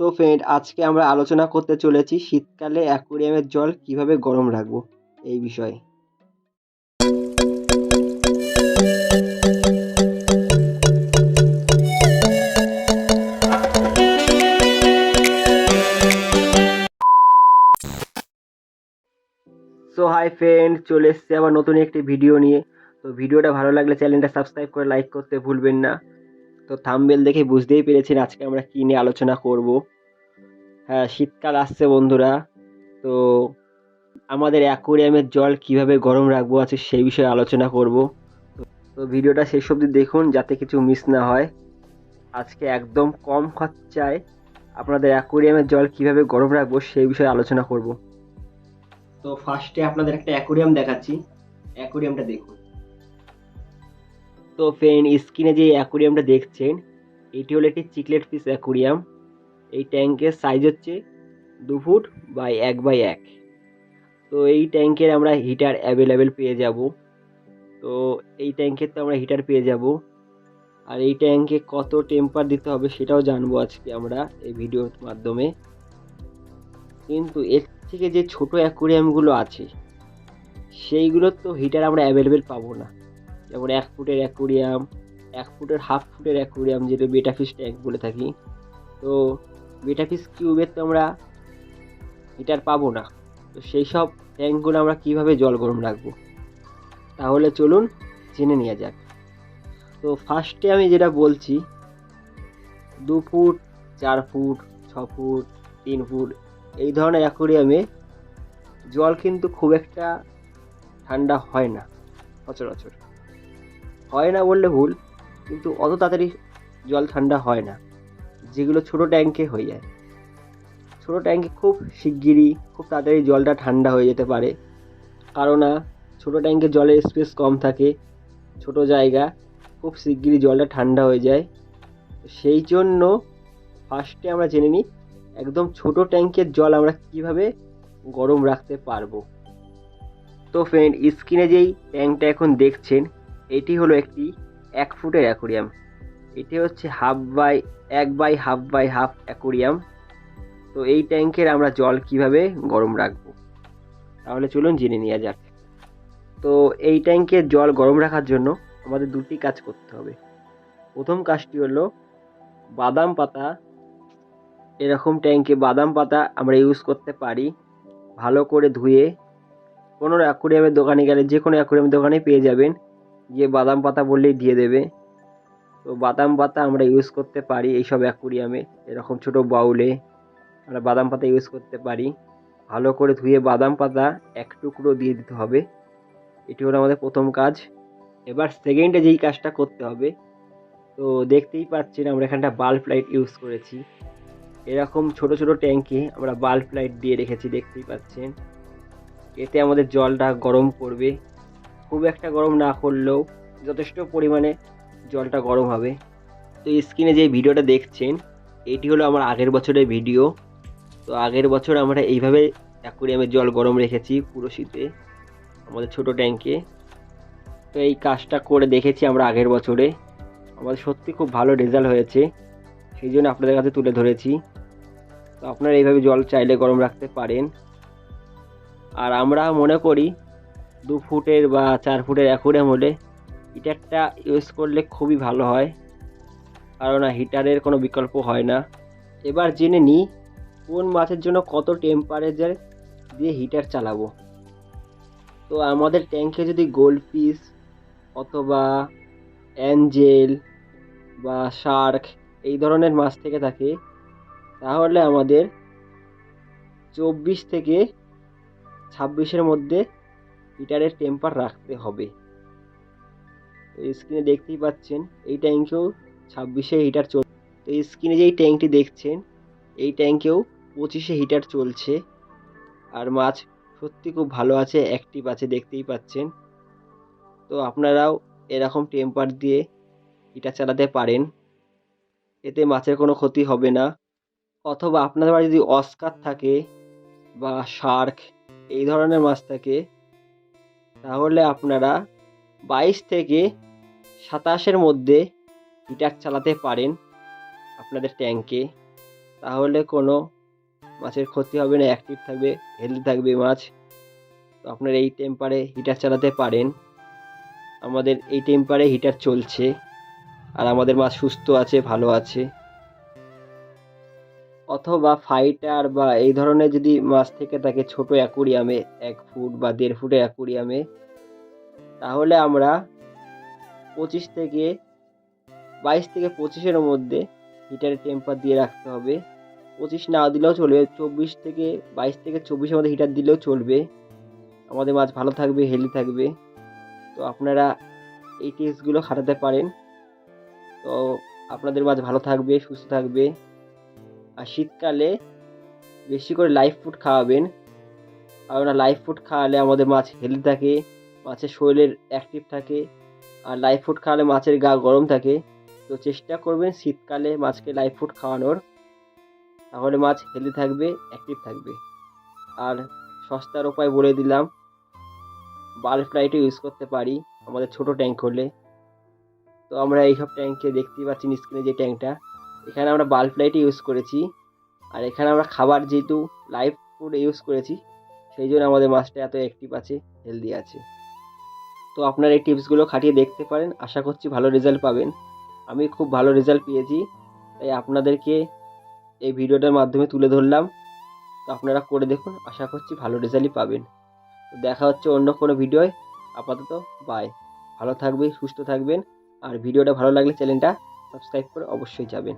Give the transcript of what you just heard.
তো ফ্রেন্ড আজকে আমরা আলোচনা করতে চলেছি শীতকালে অ্যাকোয়ারিয়ামের জল কীভাবে গরম রাখব এই বিষয়ে। সো হাই ফ্রেন্ড চলে এসছে আবার নতুন একটি ভিডিও নিয়ে। তো ভিডিওটা ভালো লাগলে চ্যানেলটা সাবস্ক্রাইব করে লাইক করতে ভুলবেন না। তো থামবেল দেখে বুঝতেই পেরেছেন আজকে আমরা কী নিয়ে আলোচনা করব। হ্যাঁ শীতকাল আসছে বন্ধুরা। তো আমাদের অ্যাকোয়ারিয়ামের জল কীভাবে গরম রাখব আছে সেই বিষয়ে আলোচনা করব। তো- ভিডিওটা শেষ অবধি দেখুন যাতে কিছু মিস না হয়। আজকে একদম কম খরচায় আপনাদের অ্যাকোয়ারিয়ামের জল কীভাবে গরম রাখব সেই বিষয়ে আলোচনা করব। তো ফার্স্টে আপনাদের একটা অ্যাকোয়ারিয়াম দেখাচ্ছি। অ্যাকোয়ারিয়ামটা দেখুন। তো ফ্রেন্ড স্ক্রিনে যে অ্যাকোয়ারিয়ামটা দেখছেন, এটি হলো একটি চিকলেট ফিস অ্যাকোয়ারিয়াম এই ট্যাঙ্কের সাইজ হচ্ছে দু ফুট বাই এক বাই এক। তো এই ট্যাঙ্কের আমরা হিটার অ্যাভেলেবেল পেয়ে যাব। তো এই ট্যাঙ্কের তো আমরা হিটার পেয়ে যাব। আর এই ট্যাঙ্কে কত টেম্পার দিতে হবে সেটাও জানব আজকে আমরা এই ভিডিওর মাধ্যমে। কিন্তু এর থেকে যে ছোট অ্যাকোয়ারিয়ামগুলো আছে, সেইগুলোর তো হিটার আমরা অ্যাভেলেবেল পাবো না। যেমন এক ফুটের অ্যাকোয়ারিয়াম এক ফুটের হাফ ফুটের অ্যাকোয়ারিয়াম যেটা বেটা ফিস ট্যাঙ্ক বলে থাকি। তো বেটা ফিস কিউবের তো আমরা হিটার পাবো না। তো সেই সব ট্যাঙ্কগুলো আমরা কীভাবে জল গরম রাখব? তাহলে চলুন জেনে নেওয়া যাক। তো ফার্স্টে আমি যেটা বলছি, দু ফুট, চার ফুট, ছ ফুট, তিন ফুট, এই ধরনের অ্যাকোয়ারিয়ামে জল কিন্তু খুব একটা ঠান্ডা হয় না, সচরাচর। হয় না বললে ভুল, কিন্তু অত তাড়াতাড়ি জল ঠান্ডা হয় না। যেগুলো ছোটো ট্যাঙ্কে হয়ে যায়। ছোটো ট্যাঙ্কে খুব শিগগিরই খুব তাড়াতাড়ি জলটা ঠান্ডা হয়ে যেতে পারে। কারণ ছোটো ট্যাঙ্কে জলের স্পেস কম থাকে, ছোট জায়গা খুব শিগগিরই জলটা ঠান্ডা হয়ে যায়। সেই জন্য ফার্স্টে আমরা জেনে নিই, একদম ছোট ট্যাঙ্কের জল আমরা কীভাবে গরম রাখতে পারব। তো ফ্রেন্ড স্ক্রিনে যেই ট্যাঙ্কটা এখন দেখছেন এটি হলো একটি এক ফুটের অ্যাকোরিয়াম। এটি হচ্ছে হাফ বাই এক by half by half aquarium. তো এই ট্যাঙ্কের আমরা জল কীভাবে গরম রাখব? তাহলে চলুন জেনে নেওয়া যাক। তো এই ট্যাঙ্কের জল গরম রাখার জন্য আমাদের দুটি কাজ করতে হবে। প্রথম কাজটি হলো বাদাম পাতা। এরকম ট্যাঙ্কে বাদাম পাতা আমরা ইউজ করতে পারি। ভালো করে ধুয়ে কোনো অ্যাকোরিয়ামের দোকানে গেলে যে কোনো অ্যাকোরিয়ামের দোকানে পেয়ে যাবেন। গিয়ে বাদাম পাতা বললেই দিয়ে দেবে। তো বাদাম পাতা আমরা ইউজ করতে পারি এইসব অ্যাকুরিয়ামে এরকম ছোট বাউলে আমরা বাদাম পাতা ইউজ করতে পারি। ভালো করে ধুয়ে বাদাম পাতা এক টুকরো দিয়ে দিতে হবে। এটি হলো আমাদের প্রথম কাজ। এবার সেকেন্ডে যেই কাজটা করতে হবে, তো দেখতেই পাচ্ছেন আমরা এখানটা বাল্ব লাইট ইউজ করেছি। এরকম ছোট ছোট ট্যাঙ্কে আমরা বাল্ব লাইট দিয়ে রেখেছি, দেখতেই পাচ্ছেন। এতে আমাদের জলটা গরম করবে খুব একটা গরম না করলেও যথেষ্ট পরিমাণে জলটা গরম হবে। তো স্ক্রিনে যে ভিডিওটা দেখছেন, এটি হলো আমার আগের বছরের ভিডিও তো আগের বছর আমরা এইভাবে অ্যাকোরিয়ামের জল গরম রেখেছি পুরো শীতে, আমাদের ছোট ট্যাঙ্কে তো এই কাজটা করে দেখেছি আমরা আগের বছরে। আমাদের সত্যি খুব ভালো রেজাল্ট হয়েছে, সেই জন্য আপনাদের কাছে তুলে ধরেছি। তো আপনারা এইভাবে জল চাইলে গরম রাখতে পারেন। আর আমরা মনে করি দু ফুটের বা চার ফুটের অ্যাকোরিয়াম হলে হিটারটা ইউজ করলে খুবই ভালো হয়। কারণ হিটারের কোনো বিকল্প হয় না। এবার জেনে নিই, কোন মাছের জন্য কত টেম্পারেচার দিয়ে হিটার চালাবো? তো আমাদের ট্যাঙ্কে যদি গোল্ড পিস অথবা অ্যাঞ্জেল বা শার্ক এই ধরনের মাছ থেকে থাকে, তাহলে আমাদের চব্বিশ থেকে ছাব্বিশের মধ্যে হিটারের টেম্পার রাখতে হবে। তো স্ক্রিনে দেখতেই পাচ্ছেন, এই ট্যাঙ্কেও ছাব্বিশে হিটার চল তো স্ক্রিনে যেই ট্যাঙ্কটি দেখছেন, এই ট্যাঙ্কেও পঁচিশে হিটার চলছে। আর মাছ সত্যি খুব ভালো আছে অ্যাক্টিভ আছে, দেখতেই পাচ্ছেন। তো আপনারাও এরকম টেম্পার দিয়ে হিটার চালাতে পারেন। এতে মাছের কোনো ক্ষতি হবে না। অথবা আপনাদের বাড়ি যদি অস্কার থাকে বা শার্ক এই ধরনের মাছ থাকে তাহলে আপনারা বাইশ থেকে সাতাশের মধ্যে হিটার চালাতে পারেন আপনাদের ট্যাঙ্কে। তাহলে কোনো মাছের ক্ষতি হবে না অ্যাক্টিভ থাকবে হেলদি থাকবে মাছ। তো আপনারা এই টেম্পারে হিটার চালাতে পারেন। আমাদের এই টেম্পারে হিটার চলছে। আর আমাদের মাছ সুস্থ আছে, ভালো আছে। অথবা ফাইটার বা এই ধরনের যদি মাছ থেকে থাকে ছোট অ্যাকুরিয়ামে এক ফুট বা দেড় ফুটের অ্যাকুরিয়ামে তাহলে আমরা পঁচিশ থেকে বাইশ থেকে পঁচিশের মধ্যে হিটারের টেম্পার দিয়ে রাখতে হবে। পঁচিশ না দিলেও চলবে, চব্বিশ থেকে বাইশ থেকে চব্বিশের মধ্যে হিটার দিলেও চলবে। আমাদের মাছ ভালো থাকবে হেলদি থাকবে। তো আপনারা এই টিপসগুলো খাটাতে পারেন। তো আপনাদের মাছ ভালো থাকবে, সুস্থ থাকবে। আর শীতকালে বেশি করে লাইফ ফুড খাওয়াবেন। কারণ লাইফ ফুড খাওয়ালে আমাদের মাছ হেলদি থাকে, মাছের শরীরের অ্যাক্টিভ থাকে, আর লাইফ ফুড খাওয়ালে মাছের গা গরম থাকে। তো চেষ্টা করবেন শীতকালে মাছকে লাইফ ফুড খাওয়ানোর। তাহলে মাছ হেলদি থাকবে অ্যাক্টিভ থাকবে। আর সস্তার উপায় বলে দিলাম বাল্ব লাইটও ইউজ করতে পারি আমাদের ছোট ট্যাঙ্ক হলে। তো আমরা এইসব ট্যাঙ্কে দেখতেই পাচ্ছি স্ক্রিনে যে ট্যাঙ্কটা এখানে আমরা বাল্ব লাইট ইউজ করেছি। আর এখানে আমরা খাবার যেহেতু লাইভ ফুড ইউজ করেছি, সেই জন্য আমাদের মাছটা এত অ্যাক্টিভ আছে হেলদি আছে। তো আপনারা এই টিপসগুলো খাটিয়ে দেখতে পারেন, আশা করছি ভালো রেজাল্ট পাবেন। আমি খুব ভালো রেজাল্ট পেয়েছি, তাই আপনাদেরকে এই ভিডিওটার মাধ্যমে তুলে ধরলাম। তো আপনারা করে দেখুন, আশা করছি ভালো রেজাল্টই পাবেন। দেখা হচ্ছে অন্য কোনো ভিডিওয় আপাতত বাই ভালো থাকবে সুস্থ থাকবেন। আর ভিডিওটা ভালো লাগলে চ্যানেলটা সাবস্ক্রাইব করে অবশ্যই যাবেন।